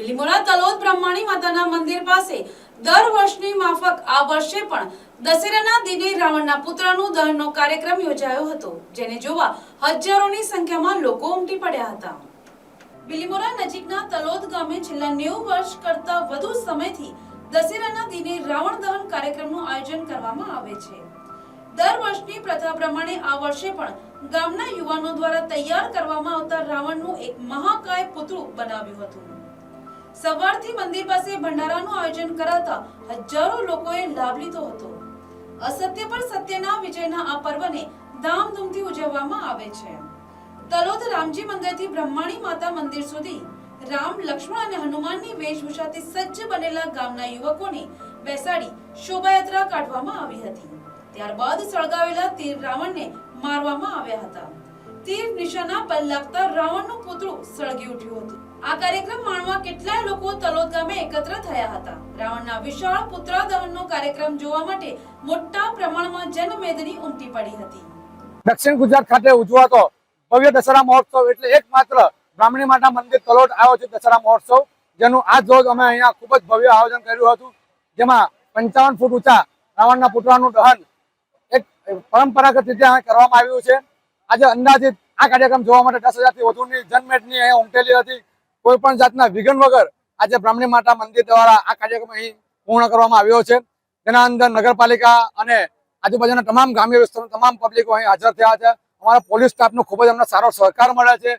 બિલીમોરા તલોદ બ્રહ્માણી માતાના મંદિર પાસે દર વર્ષની માફક આ વર્ષે પણ દશેરાના દિને રાવણના પુત્રનું દહનનો કાર્યક્રમ યોજાયો હતો, જેને જોવા હજારોની સંખ્યામાં લોકો ઉમટી પડ્યા હતા. બિલીમોરા નજીકના તલોદ ગામે છેલ્લા નેવું વર્ષ કરતા વધુ સમયથી દશેરાના દિને રાવણ દહન કાર્યક્રમનું આયોજન કરવામાં આવે છે. દર વર્ષની પ્રથા પ્રમાણે આ વર્ષે પણ ગામના યુવાનો દ્વારા તૈયાર કરવામાં આવતા રાવણનું એક મહાકાય પુતળું બનાવ્યું હતું. સવારથી મંદિર પાસે ભંડારાનું આયોજન કરાતા હજારો લોકોએ લાભ લીધો હતો. અસત્ય પર સત્યના, વિજયના આ પર્વને ધામધૂમથી ઉજવવામાં આવે છે. તલોદ રામજી મંદિરથી બ્રહ્માણી માતા મંદિર સુધી રામ, લક્ષ્મણ અને હનુમાનની વેશભૂષાથી સજ્જ બનેલા ગામના યુવકોને બેસાડી શોભાયાત્રા કાઢવામાં આવી હતી. ત્યારબાદ સળગાવેલા તીર રાવણને મારવામાં આવ્યા હતા. તીર નિશાના પર લાગતા રાવણનું પુતળું સળગી ઉઠ્યું હતું. આ કાર્યક્રમ માણવા કેટલાય લોકો તલોદ ગામે એકત્ર થયા હતા. રાવણના વિશાળ પુતળા દહનનો કાર્યક્રમ જોવા માટે મોટા પ્રમાણમાં જનમેદની ઉમટી પડી હતી. દક્ષિણ ગુજરાત ખાતે ઉજવાતો ભવ્ય દશરા મહોત્સવ એટલે એકમાત્ર બ્રાહ્મણી માતા મંદિર તલોટ આવ્યો છે દશરા મહોત્સવ, જેનું આજ રોજ અમે અહીંયા ખૂબ જ ભવ્ય આયોજન કર્યું હતું, જેમાં પંચાવન ફૂટ ઊંચા રાવણના પુતળાનું દહન એક પરંપરાગત રીતે કરવામાં આવ્યું છે. આજે અંદાજિત આ કાર્યક્રમ જોવા માટે દસ હજારથી વધુની જનમેદની અહીં ઉમટેલી હતી. કોઈ પણ જાતના વિઘન વગર આજે બ્રાહ્મણી માતા મંદિર દ્વારા આ કાર્યક્રમ અહીં પૂર્ણ કરવામાં આવ્યો છે. તેના અંદર નગરપાલિકા અને આજુબાજુના તમામ ગ્રામ્ય વિસ્તારના તમામ પબ્લિકો અહીં હાજર થયા છે. અમારા પોલીસ સ્ટાફનો ખૂબ જ અમને સારો સહકાર મળે છે.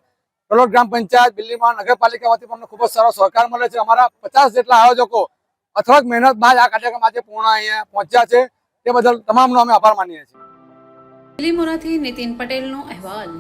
કલોલ ગ્રામ પંચાયત, બિલ્લીમાં નગરપાલિકા વતી અમને ખૂબ જ સારો સહકાર મળે છે. અમારા પચાસ જેટલા આયોજકો અથડક મહેનત બાદ આ કાર્યક્રમ આજે પૂર્ણ અહીંયા પહોંચ્યા છે. તે બદલ તમામનો અમે આભાર માનીએ છીએ. બિલીમોરાથી નીતિન પટેલનો અહેવાલ.